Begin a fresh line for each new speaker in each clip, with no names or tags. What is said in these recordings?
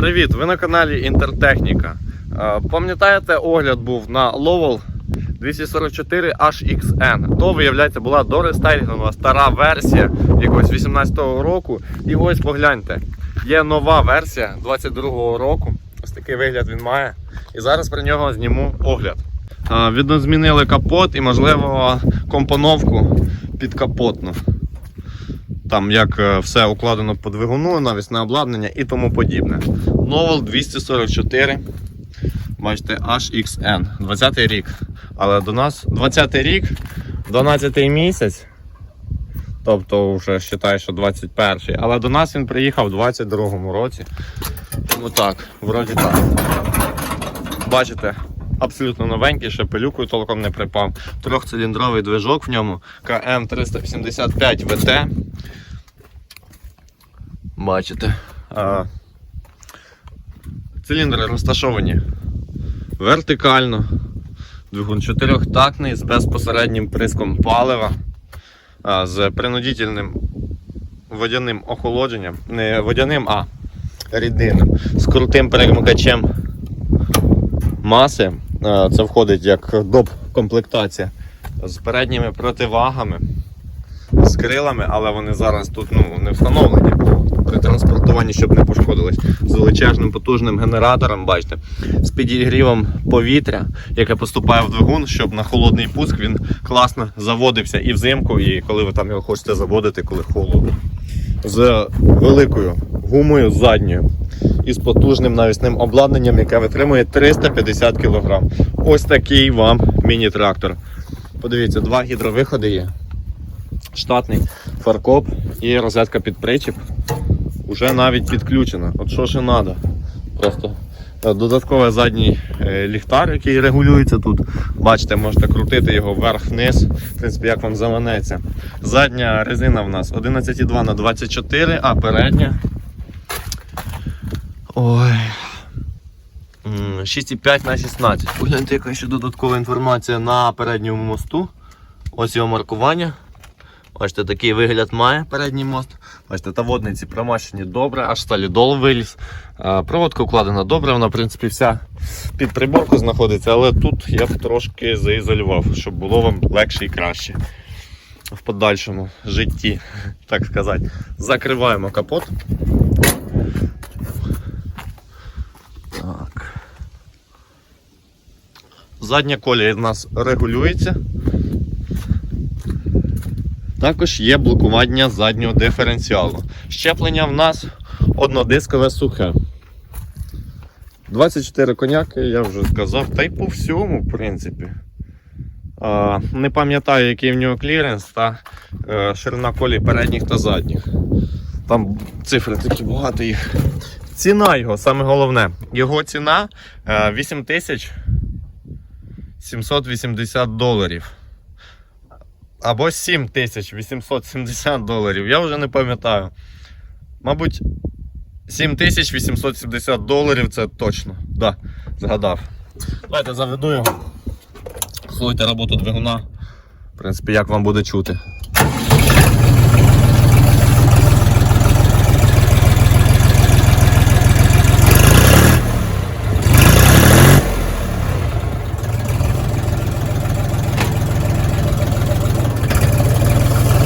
Привіт! Ви на каналі Інтертехніка. Е, Пам'ятаєте, огляд був на Lowell 244 HXN. То, виявляється, була дорестайлінгова стара версія якогось 18-го року. І ось погляньте, є нова версія 22-го року. Ось такий вигляд він має. І зараз про нього зніму огляд. Е, Видно, змінили капот і, можливо, компоновку підкапотну. Там як е, все укладено по двигуну, навісне обладнання і тому подібне. Новел 244. Бачите, HXN, 20 рік. Але до нас 20 рік, 12-й місяць. Тобто вже вважаю, що 21 Але до нас він приїхав у 22-му році. Тому так, вроді так. Бачите, абсолютно новенький, ще пилюкою толком не припав. Трьохциліндровий движок в ньому КМ 385 ВТ. Бачите. А, циліндри розташовані вертикально. Двигун чотирьохтактний з безпосереднім приском палива, а, з принудительним водяним охолодженням. Не водяним, а рідинним. З крутим перемикачем маси. Це входить як доп комплектація з передніми противагами з крилами, але вони зараз тут ну, не встановлені при транспортуванні, щоб не пошкодились. З величезним потужним генератором, бачите, з підігрівом повітря, яке поступає в двигун, щоб на холодний пуск він класно заводився і взимку, і коли ви там його хочете заводити, коли холодно. З великою гумою задньою і з потужним навісним обладнанням, яке витримує 350 кг. Ось такий вам міні-трактор. Подивіться, два гідровиходи є штатний фаркоп і розетка під причіп. Уже навіть підключена. От що ще треба. Просто е, додатковий задній е, ліхтар, який регулюється тут. Бачите, можете крутити його вверх-вниз, в принципі, як вам заманеться. Задня резина в нас 11,2 на 24, а передня. Ой. 6,5 на 16. Погляньте, яка ще додаткова інформація на передньому мосту. Ось його маркування. Бачите, такий вигляд має передній мост. Бачите, та водниці промащені добре, аж сталідол виліз. Проводка укладена добре, вона в принципі вся під приборку знаходиться, але тут я б трошки заізолював, щоб було вам легше і краще в подальшому житті, так сказати. Закриваємо капот. Так. Задня колія в нас регулюється. Також є блокування заднього диференціалу. Щеплення в нас однодискове сухе. 24 коняки, я вже сказав, та й по всьому, в принципі. Не пам'ятаю, який в нього кліренс та е, ширина колій передніх та задніх. Там цифри такі багато їх. Ціна його, саме головне. Його ціна е, 8780 доларів або 7870 доларів. Я вже не пам'ятаю. Мабуть, 7870 доларів це точно. Да, згадав. Давайте заведу його. Слухайте роботу двигуна. В принципі, як вам буде чути.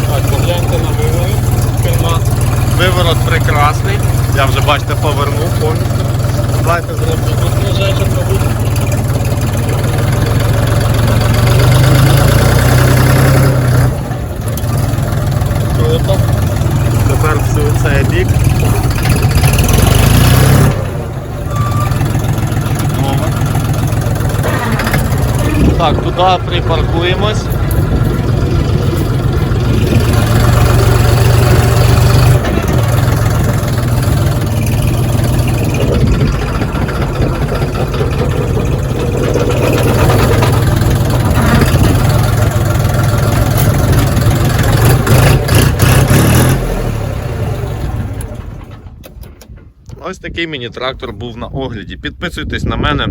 Так, погляньте на виворот. Керма. Виворот прекрасний. Я вже бачите повернув повністю. Давайте зроблю тут мабуть. Круто. Тепер всю цей бік. Так, туди припаркуємось. Ось такий міні-трактор був на огляді. Підписуйтесь на мене.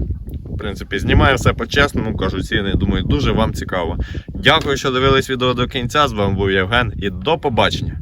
В принципі, знімаю все по-чесному, кажу ціни. Думаю, дуже вам цікаво. Дякую, що дивились відео до кінця. З вами був Євген і до побачення.